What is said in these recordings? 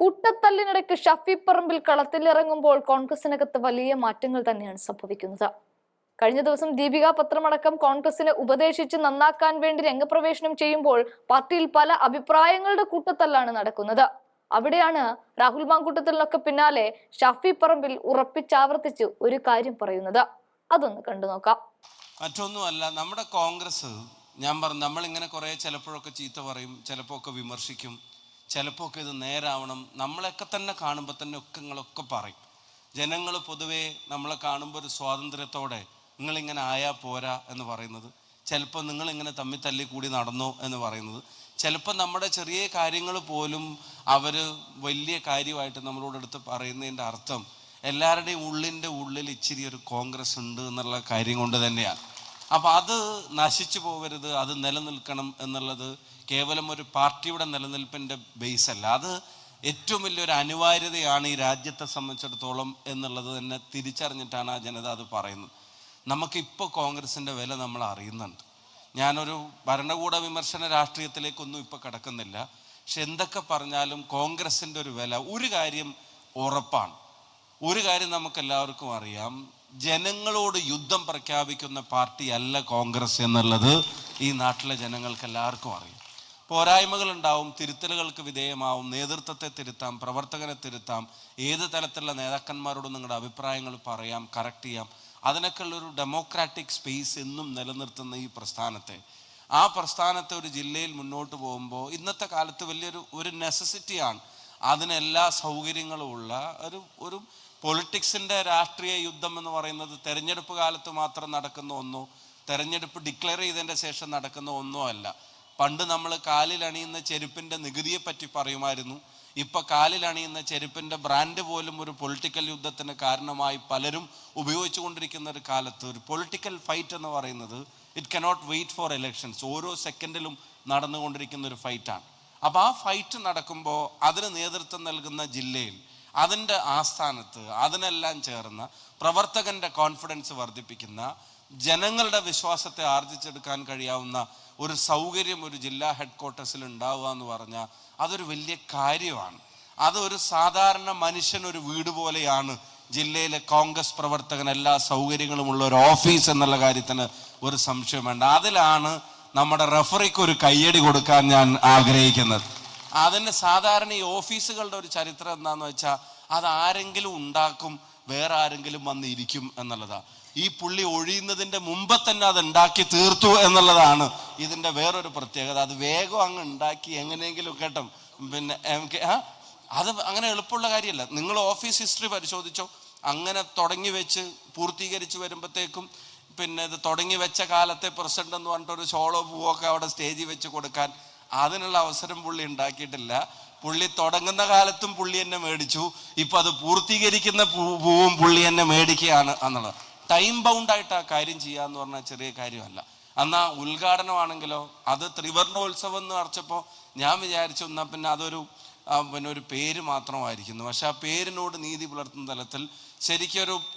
കൂട്ടത്തല്ലിനിടയ്ക്ക് ഷഫി പറമ്പിൽ കളത്തിലിറങ്ങുമ്പോൾ കോൺഗ്രസിനകത്ത് വലിയ മാറ്റങ്ങൾ തന്നെയാണ് സംഭവിക്കുന്നത്. കഴിഞ്ഞ ദിവസം ദീപിക പത്രമടക്കം കോൺഗ്രസിനെ ഉപദേശിച്ച് നന്നാക്കാൻ വേണ്ടി രംഗപ്രവേശനം ചെയ്യുമ്പോൾ പാർട്ടിയിൽ പല അഭിപ്രായങ്ങളുടെ കൂട്ടത്തല്ലാണ് നടക്കുന്നത്. അവിടെയാണ് രാഹുൽ മാങ്കൂട്ടത്തിനൊക്കെ പിന്നാലെ ഷഫി പറമ്പിൽ ഉറപ്പിച്ചാവർത്തിച്ച് ഒരു കാര്യം പറയുന്നത്. അതൊന്ന് കണ്ടു നോക്കാം. മറ്റൊന്നുമല്ല നമ്മുടെ കോൺഗ്രസ് ഞാൻ പറഞ്ഞു നമ്മളിങ്ങനെ കുറേ ചിലപ്പോഴൊക്കെ ചീത്ത പറയും ചിലപ്പോൾ ഒക്കെ വിമർശിക്കും. ചിലപ്പോൾ ഒക്കെ ഇത് നേരാവണം. നമ്മളെയൊക്കെ തന്നെ കാണുമ്പോൾ തന്നെ ഒക്കെ നിങ്ങളൊക്കെ പറയും. ജനങ്ങൾ പൊതുവേ നമ്മളെ കാണുമ്പോൾ ഒരു സ്വാതന്ത്ര്യത്തോടെ നിങ്ങളിങ്ങനെ ആയാൽ പോരാ എന്ന് പറയുന്നത്. ചിലപ്പോൾ നിങ്ങളിങ്ങനെ തമ്മിൽ തല്ലി കൂടി നടന്നോ എന്ന് പറയുന്നത്. ചിലപ്പോൾ നമ്മുടെ ചെറിയ കാര്യങ്ങൾ പോലും അവർ വലിയ കാര്യമായിട്ട് നമ്മളോട് എടുത്ത് പറയുന്നതിന്റെ അർത്ഥം എല്ലാവരുടെയും ഉള്ളിന്റെ ഉള്ളിൽ ഇച്ചിരി ഒരു കോൺഗ്രസ് ഉണ്ട് എന്നുള്ള കാര്യം കൊണ്ട് തന്നെയാണ്. അപ്പം അത് നശിച്ചു പോകരുത് അത് നിലനിൽക്കണം എന്നുള്ളത് കേവലം ഒരു പാർട്ടിയുടെ നിലനിൽപ്പിന്റെ ബേസ് അല്ല അത് ഏറ്റവും വലിയൊരു അനിവാര്യതയാണ് ഈ രാജ്യത്തെ സംബന്ധിച്ചിടത്തോളം എന്നുള്ളത് തന്നെ തിരിച്ചറിഞ്ഞിട്ടാണ് ആ ജനത അത് പറയുന്നത്. നമുക്കിപ്പോൾ കോൺഗ്രസിന്റെ വില നമ്മൾ അറിയുന്നുണ്ട്. ഞാനൊരു ഭരണകൂട വിമർശന രാഷ്ട്രീയത്തിലേക്കൊന്നും ഇപ്പോൾ കിടക്കുന്നില്ല. പക്ഷെ എന്തൊക്കെ പറഞ്ഞാലും കോൺഗ്രസിന്റെ ഒരു വില ഒരു കാര്യം ഉറപ്പാണ്. ഒരു കാര്യം നമുക്കെല്ലാവർക്കും അറിയാം. ജനങ്ങളോട് യുദ്ധം പ്രഖ്യാപിക്കുന്ന പാർട്ടി അല്ല കോൺഗ്രസ് എന്നുള്ളത് ഈ നാട്ടിലെ ജനങ്ങൾക്ക് എല്ലാവർക്കും അറിയാം. പോരായ്മകൾ ഉണ്ടാവും തിരുത്തലുകൾക്ക് വിധേയമാവും നേതൃത്വത്തെ തിരുത്താം പ്രവർത്തകരെ തിരുത്താം ഏത് തലത്തിലുള്ള നേതാക്കന്മാരോടും നിങ്ങളുടെ അഭിപ്രായങ്ങൾ പറയാം കറക്റ്റ് ചെയ്യാം. അതിനൊക്കെ ഉള്ളൊരു ഡെമോക്രാറ്റിക് സ്പേസ് എന്നും നിലനിർത്തുന്ന ഈ പ്രസ്ഥാനത്തെ. ആ പ്രസ്ഥാനത്തെ ഒരു ജില്ലയിൽ മുന്നോട്ട് പോകുമ്പോൾ ഇന്നത്തെ കാലത്ത് വലിയൊരു ഒരു നെസസിറ്റിയാണ് അതിനെല്ലാ സൗകര്യങ്ങളും ഉള്ള ഒരു ഒരു പൊളിറ്റിക്സിന്റെ രാഷ്ട്രീയ യുദ്ധം എന്ന് പറയുന്നത് തെരഞ്ഞെടുപ്പ് കാലത്ത് മാത്രം നടക്കുന്ന ഒന്നോ തെരഞ്ഞെടുപ്പ് ഡിക്ലെയർ ചെയ്തതിന്റെ ശേഷം നടക്കുന്ന ഒന്നോ അല്ല. പണ്ട് നമ്മൾ കാലിൽ അണിയുന്ന ചെരുപ്പിന്റെ നികുതിയെ പറ്റി പറയുമായിരുന്നു. ഇപ്പൊ കാലിൽ അണിയുന്ന ചെരുപ്പിന്റെ ബ്രാൻഡ് പോലും ഒരു പൊളിറ്റിക്കൽ യുദ്ധത്തിന് കാരണമായി പലരും ഉപയോഗിച്ചുകൊണ്ടിരിക്കുന്ന ഒരു കാലത്ത് ഒരു പൊളിറ്റിക്കൽ ഫൈറ്റ് എന്ന് പറയുന്നത് it cannot wait for elections ഓരോ സെക്കൻഡിലും നടന്നുകൊണ്ടിരിക്കുന്ന ഒരു ഫൈറ്റാണ്. അപ്പോൾ ആ ഫൈറ്റ് നടക്കുമ്പോൾ അതിന് നേതൃത്വം നൽകുന്ന ജില്ലയിൽ അതിന്റെ ആസ്ഥാനത്ത് അതിനെല്ലാം ചേർന്ന പ്രവർത്തകന്റെ കോൺഫിഡൻസ് വർദ്ധിപ്പിക്കുന്ന ജനങ്ങളുടെ വിശ്വാസത്തെ ആർജിച്ചെടുക്കാൻ കഴിയാവുന്ന ഒരു സൗകര്യം ഒരു ജില്ലാ ഹെഡ് ക്വാർട്ടേഴ്സിൽ ഉണ്ടാവുക എന്ന് പറഞ്ഞാൽ അതൊരു വലിയ കാര്യമാണ്. അതൊരു സാധാരണ മനുഷ്യൻ ഒരു വീട് പോലെയാണ് ജില്ലയിലെ കോൺഗ്രസ് പ്രവർത്തകൻ എല്ലാ സൗകര്യങ്ങളുമുള്ള ഒരു ഓഫീസ് എന്നുള്ള കാര്യത്തിന് ഒരു സംശയം വേണ്ട. അതിലാണ് നമ്മുടെ റഫറിക്ക് ഒരു കയ്യടി കൊടുക്കാൻ ഞാൻ ആഗ്രഹിക്കുന്നത്. അതിന് സാധാരണ ഈ ഓഫീസുകളുടെ ഒരു ചരിത്രം എന്താന്ന് വെച്ചാൽ അത് ആരെങ്കിലും ഉണ്ടാക്കും വേറെ ആരെങ്കിലും വന്നിരിക്കും എന്നുള്ളതാ. ഈ പുള്ളി ഒഴിയുന്നതിന്റെ മുമ്പ് തന്നെ അത് ഉണ്ടാക്കി തീർത്തു എന്നുള്ളതാണ് ഇതിന്റെ വേറൊരു പ്രത്യേകത. അത് വേഗം അങ്ങ് ഉണ്ടാക്കി എങ്ങനെയെങ്കിലും കേട്ടോ. പിന്നെ അത് അങ്ങനെ എളുപ്പമുള്ള കാര്യമല്ല. നിങ്ങൾ ഓഫീസ് ഹിസ്റ്ററി പരിശോധിച്ചോ. അങ്ങനെ തുടങ്ങി വെച്ച് പൂർത്തീകരിച്ച് വരുമ്പോഴത്തേക്കും പിന്നെ ഇത് തുടങ്ങി വെച്ച കാലത്തെ പ്രസിഡന്റ് എന്ന് പറഞ്ഞിട്ട് ഒരു ഷോളോ പൂവൊക്കെ അവിടെ സ്റ്റേജിൽ വെച്ച് കൊടുക്കാൻ അതിനുള്ള അവസരം പുള്ളി ഉണ്ടാക്കിയിട്ടില്ല. പുള്ളി തുടങ്ങുന്ന കാലത്തും പുള്ളി എന്നെ മേടിച്ചു. ഇപ്പൊ അത് പൂർത്തീകരിക്കുന്ന പൂവും പുള്ളി എന്നെ മേടിക്കുകയാണ് എന്നുള്ളത്. ടൈം ബൗണ്ട് ആയിട്ട് ആ കാര്യം ചെയ്യാന്ന് പറഞ്ഞാൽ ചെറിയ കാര്യമല്ല. എന്നാ ഉദ്ഘാടനമാണെങ്കിലോ അത് ത്രിവർണോത്സവം എന്ന് അടച്ചപ്പോൾ ഞാൻ വിചാരിച്ചു എന്നാ പിന്നെ അതൊരു പിന്നെ ഒരു പേര് മാത്രമായിരിക്കുന്നു. പക്ഷെ ആ പേരിനോട് നീതി പുലർത്തുന്ന തലത്തിൽ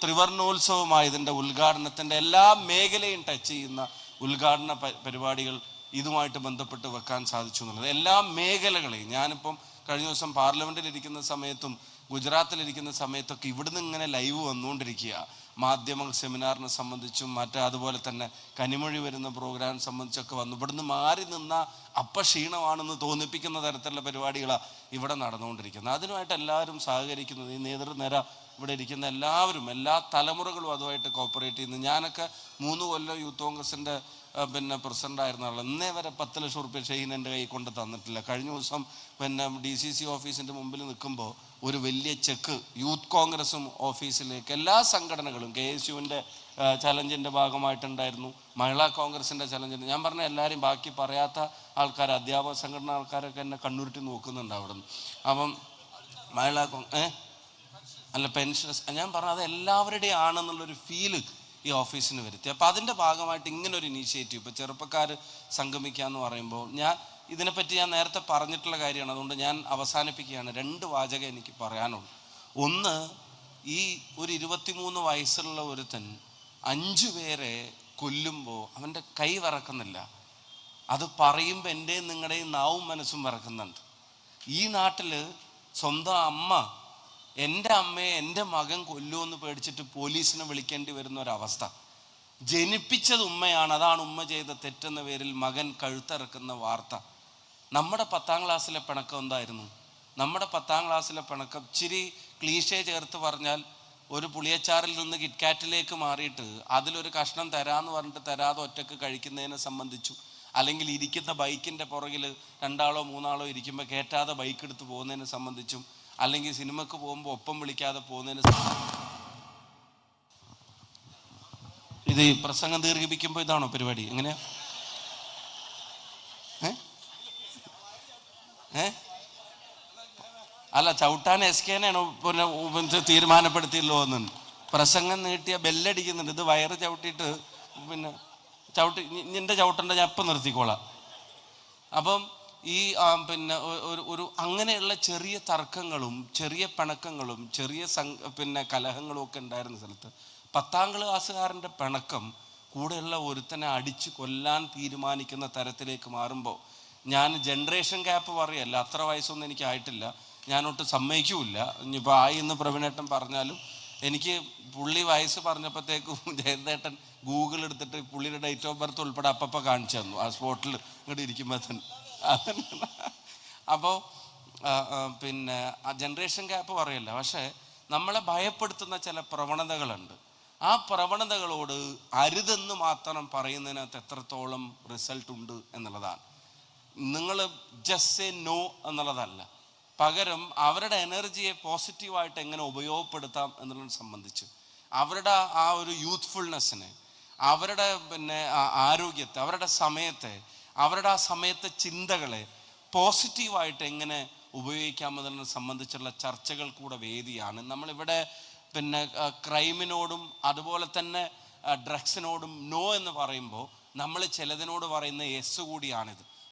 ത്രിവർണോത്സവമായി ഇതിന്റെ ഉദ്ഘാടനത്തിന്റെ എല്ലാ മേഖലയും ടച്ച് ചെയ്യുന്ന ഉദ്ഘാടന പരിപാടികൾ ഇതുമായിട്ട് ബന്ധപ്പെട്ട് വെക്കാൻ സാധിച്ചു എന്നുള്ളത്. എല്ലാ മേഖലകളെയും ഞാനിപ്പം കഴിഞ്ഞ ദിവസം പാർലമെന്റിൽ ഇരിക്കുന്ന സമയത്തും ഗുജറാത്തിലിരിക്കുന്ന സമയത്തൊക്കെ ഇവിടുന്ന് ഇങ്ങനെ ലൈവ് വന്നുകൊണ്ടിരിക്കുക. മാധ്യമ സെമിനാറിനെ സംബന്ധിച്ചും മറ്റേ അതുപോലെ തന്നെ കനിമൊഴി വരുന്ന പ്രോഗ്രാം സംബന്ധിച്ചൊക്കെ വന്നു. ഇവിടുന്ന് മാറി നിന്ന അപ്പക്ഷീണമാണെന്ന് തോന്നിപ്പിക്കുന്ന തരത്തിലുള്ള പരിപാടികളാണ് ഇവിടെ നടന്നുകൊണ്ടിരിക്കുന്നത്. അതിനുമായിട്ട് എല്ലാവരും സഹകരിക്കുന്നത് ഈ നേതൃനിര ഇവിടെ ഇരിക്കുന്ന എല്ലാവരും എല്ലാ തലമുറകളും അതുമായിട്ട് കോപ്പറേറ്റ് ചെയ്യുന്നു. ഞാനൊക്കെ മൂന്ന് കൊല്ലം യൂത്ത് കോൺഗ്രസിന്റെ പിന്നെ പ്രസിഡന്റ് ആയിരുന്ന ഇന്നേ വരെ പത്ത് ലക്ഷം റുപ്യ ഷെയ്ൻ എന്റെ കൈ കൊണ്ട് തന്നിട്ടില്ല. കഴിഞ്ഞ ദിവസം പിന്നെ ഡി സി സി ഓഫീസിന്റെ മുമ്പിൽ നിൽക്കുമ്പോൾ ഒരു വലിയ ചെക്ക് യൂത്ത് കോൺഗ്രസും ഓഫീസിലേക്ക് എല്ലാ സംഘടനകളും കെ എസ് യുവിന്റെ ചലഞ്ചിന്റെ ഭാഗമായിട്ടുണ്ടായിരുന്നു. മഹിളാ കോൺഗ്രസിന്റെ ചലഞ്ചിന്റെ ഞാൻ പറഞ്ഞ എല്ലാവരും ബാക്കി പറയാത്ത ആൾക്കാർ അധ്യാപക സംഘടന ആൾക്കാരൊക്കെ എന്നെ കണ്ണുരുട്ടി നോക്കുന്നുണ്ട് അവിടെ നിന്ന് അപ്പം മഹിളാ കോൺ ഏ? അല്ല പെൻഷൻ ഞാൻ പറഞ്ഞത് എല്ലാവരുടെയും ആണെന്നുള്ളൊരു ഫീൽ ഈ ഓഫീസിന് വരുത്തി. അപ്പോൾ അതിന്റെ ഭാഗമായിട്ട് ഇങ്ങനെ ഒരു ഇനീഷ്യേറ്റീവ് ഇപ്പോൾ ചെറുപ്പക്കാർ സംഗമിക്കുക എന്ന് പറയുമ്പോൾ ഞാൻ ഇതിനെപ്പറ്റി ഞാൻ നേരത്തെ പറഞ്ഞിട്ടുള്ള കാര്യമാണ്. അതുകൊണ്ട് ഞാൻ അവസാനിപ്പിക്കുകയാണ്. രണ്ട് വാചകം എനിക്ക് പറയാനുള്ളൂ. ഒന്ന് ഈ ഒരു ഇരുപത്തിമൂന്ന് വയസ്സുള്ള ഒരുത്തൻ അഞ്ചു പേരെ കൊല്ലുമ്പോൾ അവന്റെ കൈ വിറക്കുന്നില്ല. അത് പറയുമ്പോൾ എന്റെയും നിങ്ങളുടെയും നാവും മനസ്സും വിറക്കുന്നുണ്ട്. ഈ നാട്ടിൽ സ്വന്തം അമ്മ എന്റെ അമ്മയെ എന്റെ മകൻ കൊല്ലുമെന്ന് പേടിച്ചിട്ട് പോലീസിനെ വിളിക്കേണ്ടി വരുന്ന ഒരവസ്ഥ ജനിപ്പിച്ചത് ഉമ്മയാണ്. അതാണ് ഉമ്മ ചെയ്ത തെറ്റെന്ന പേരിൽ മകൻ കഴുത്തിറക്കുന്ന വാർത്ത. നമ്മുടെ പത്താം ക്ലാസ്സിലെ പിണക്കം എന്തായിരുന്നു? നമ്മുടെ പത്താം ക്ലാസ്സിലെ പിണക്കം ഇച്ചിരി ക്ലീശേ ചേർത്ത് പറഞ്ഞാൽ ഒരു പുളിയച്ചാറിൽ നിന്ന് കിറ്റ്കാറ്റിലേക്ക് മാറിയിട്ട് അതിലൊരു കഷ്ണം തരാമെന്ന് പറഞ്ഞിട്ട് തരാതെ ഒറ്റയ്ക്ക് കഴിക്കുന്നതിനെ സംബന്ധിച്ചു. അല്ലെങ്കിൽ ഇരിക്കുന്ന ബൈക്കിന്റെ പുറകിൽ രണ്ടാളോ മൂന്നാളോ ഇരിക്കുമ്പോൾ കയറ്റാതെ ബൈക്ക് എടുത്ത് പോകുന്നതിനെ സംബന്ധിച്ചും അല്ലെങ്കിൽ സിനിമക്ക് പോകുമ്പോൾ ഒപ്പം വിളിക്കാതെ പോകുന്നതിന് ഇത് പ്രസംഗം ദീർഘിപ്പിക്കുമ്പോൾ ഇതാണോ പരിപാടി? എങ്ങനെയാ? ഏ? അല്ല ചവിട്ടാൻ എസ് കെനെയാണോ പിന്നെ പിന്നെ തീരുമാനപ്പെടുത്തിയല്ലോ എന്ന്. പ്രസംഗം നീട്ടിയ ബെല്ലടിക്കുന്നുണ്ട്. ഇത് വയറ് ചവിട്ടിയിട്ട് പിന്നെ ചവിട്ടി നിന്റെ ചവിട്ടണ്ട ഞാൻ ഇപ്പം നിർത്തിക്കോളാം. അപ്പം ഈ പിന്നെ ഒരു ഒരു അങ്ങനെയുള്ള ചെറിയ തർക്കങ്ങളും ചെറിയ പിണക്കങ്ങളും ചെറിയ പിന്നെ കലഹങ്ങളും ഒക്കെ ഉണ്ടായിരുന്ന സ്ഥലത്ത് പത്താം ക്ലാസ്സുകാരന്റെ പിണക്കം കൂടെയുള്ള ഒരുത്തനെ അടിച്ച് കൊല്ലാൻ തീരുമാനിക്കുന്ന തരത്തിലേക്ക് മാറുമ്പോൾ ഞാൻ ജനറേഷൻ ഗ്യാപ്പ് പറയല്ല അത്ര വയസ്സൊന്നും എനിക്ക് ആയിട്ടില്ല ഞാനൊട്ട് സമ്മതിക്കുമില്ല ഇനിയിപ്പോൾ ആയി എന്ന് പ്രവീണേട്ടൻ പറഞ്ഞാലും എനിക്ക് പുള്ളി വയസ്സ് പറഞ്ഞപ്പോഴത്തേക്കും ജയന്തേട്ടൻ ഗൂഗിൾ എടുത്തിട്ട് പുള്ളിയുടെ ഡേറ്റ് ഓഫ് ബർത്ത് ഉൾപ്പെടെ അപ്പപ്പ കാണിച്ചു തന്നു ആ സ്പോട്ടിൽ ഇങ്ങോട്ട് ഇരിക്കുമ്പോൾ തന്നെ. അപ്പോൾ പിന്നെ ജനറേഷൻ ഗ്യാപ്പ് പറയല്ല. പക്ഷേ നമ്മളെ ഭയപ്പെടുത്തുന്ന ചില പ്രവണതകളുണ്ട്. ആ പ്രവണതകളോട് അരുതെന്ന് മാത്രം പറയുന്നതിനകത്ത് എത്രത്തോളം റിസൾട്ട് ഉണ്ട് എന്നുള്ളതാണ്. നിങ്ങൾ ജസ്റ്റ് എ നോ എന്നുള്ളതല്ല. പകരം അവരുടെ എനർജിയെ പോസിറ്റീവായിട്ട് എങ്ങനെ ഉപയോഗപ്പെടുത്താം എന്നുള്ളത് സംബന്ധിച്ച് അവരുടെ ആ ഒരു യൂത്ത്ഫുൾനെസ്സിനെ അവരുടെ പിന്നെ ആരോഗ്യത്തെ അവരുടെ സമയത്തെ അവരുടെ ആ സമയത്തെ ചിന്തകളെ പോസിറ്റീവായിട്ട് എങ്ങനെ ഉപയോഗിക്കാമെന്നതിനെ സംബന്ധിച്ചുള്ള ചർച്ചകൾ കൂടെ വേദിയാണ്. നമ്മളിവിടെ പിന്നെ ക്രൈമിനോടും അതുപോലെ തന്നെ ഡ്രഗ്സിനോടും നോ എന്ന് പറയുമ്പോൾ നമ്മൾ ചിലതിനോട് പറയുന്ന യെസ് കൂടിയാണിത്.